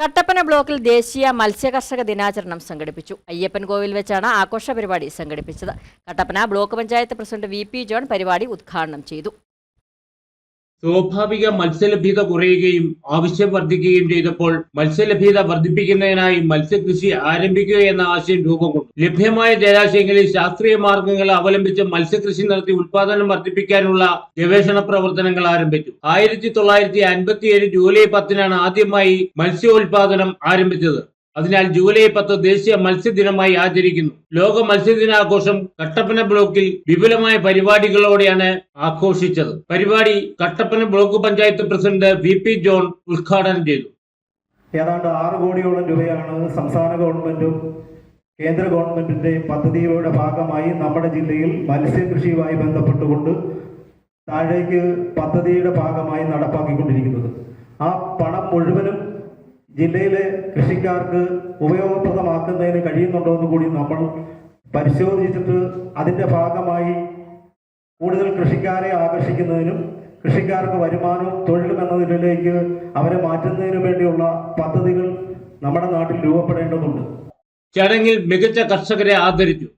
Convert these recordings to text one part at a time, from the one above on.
കട്ടപ്പന ബ്ലോക്കിൽ ദേശീയ മത്സ്യകർഷക ദിനാചരണം സംഘടിപ്പിച്ചു. അയ്യപ്പൻ കോവിൽ വെച്ചാണ് ആഘോഷ പരിപാടി സംഘടിപ്പിച്ചത്. Kattappana block panchayat president V P John പരിപാടി ഉദ്ഘാടനം ചെയ്തു. സ്വാഭാവിക മത്സ്യലഭ്യത കുറയുകയും ആവശ്യം വർദ്ധിക്കുകയും ചെയ്തപ്പോൾ മത്സ്യലഭ്യത വർദ്ധിപ്പിക്കുന്നതിനായി മത്സ്യകൃഷി ആരംഭിക്കുക എന്ന ആശയം രൂപം കൊണ്ടു. ലഭ്യമായ ജലാശയങ്ങളിൽ ശാസ്ത്രീയ മാർഗങ്ങൾ അവലംബിച്ച് മത്സ്യകൃഷി നടത്തി ഉൽപാദനം വർദ്ധിപ്പിക്കാനുള്ള ഗവേഷണ പ്രവർത്തനങ്ങൾ ആരംഭിച്ചു. ആയിരത്തി തൊള്ളായിരത്തി അൻപത്തിയേഴ് ജൂലൈ പത്തിനാണ് ആദ്യമായി മത്സ്യോൽപാദനം ആരംഭിച്ചത്. അതിനാൽ ജൂലൈ പത്ത് ദേശീയ മത്സ്യദിനമായി ആചരിക്കുന്നു. ലോക മത്സ്യദിനാഘോഷം കട്ടപ്പന ബ്ലോക്കിൽ വിപുലമായ പരിപാടികളോടെയാണ് ആഘോഷിച്ചത്. പരിപാടി Kattappana block panchayat president V P John ഉദ്ഘാടനം ചെയ്തു. ഏതാണ്ട് ആറ് കോടിയോളം രൂപയാണ് സംസ്ഥാന ഗവൺമെന്റും കേന്ദ്ര ഗവൺമെന്റിന്റെ പദ്ധതിയുടെ ഭാഗമായി നമ്മുടെ ജില്ലയിൽ മത്സ്യകൃഷിയുമായി ബന്ധപ്പെട്ടുകൊണ്ട് താഴേക്ക് പദ്ധതിയുടെ ഭാഗമായി നടപ്പാക്കിക്കൊണ്ടിരിക്കുന്നത്. ആ പണം മുഴുവനും ജില്ലയിലെ കൃഷിക്കാർക്ക് ഉപയോഗപ്രദമാക്കുന്നതിന് കഴിയുന്നുണ്ടോ എന്ന് കൂടി നമ്മൾ പരിശോധിച്ചിട്ട് അതിന്റെ ഭാഗമായി കൂടുതൽ കൃഷിക്കാരെ ആകർഷിക്കുന്നതിനും കൃഷിക്കാർക്ക് വരുമാനവും തൊഴിലും എന്ന നിലയിലേക്ക് അവരെ മാറ്റുന്നതിനു വേണ്ടിയുള്ള പദ്ധതികൾ നമ്മുടെ നാട്ടിൽ രൂപപ്പെടേണ്ടതുണ്ട്. ചടങ്ങിൽ മികച്ച കർഷകരെ ആദരിച്ചു.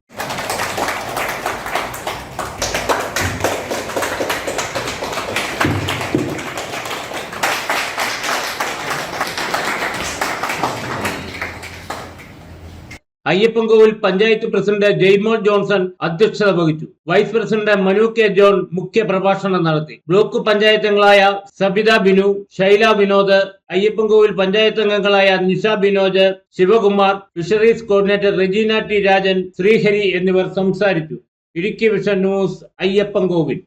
അയ്യപ്പൻകോവിൽ പഞ്ചായത്ത് പ്രസിഡന്റ് ജെയ്മോൾ ജോൺസൺ അധ്യക്ഷത വഹിച്ചു. Vice president Manu K John മുഖ്യ പ്രഭാഷണം നടത്തി. ബ്ലോക്ക് പഞ്ചായത്തംഗങ്ങളായ സബിത ബിനു ശൈല വിനോദ് അയ്യപ്പൻകോവിൽ പഞ്ചായത്ത് അംഗങ്ങളായ Nisha Binoj Sivakumar fisheries coordinator Regina T Rajan Sreehari എന്നിവർ സംസാരിച്ചു. Idukki vision news Ayyappancoil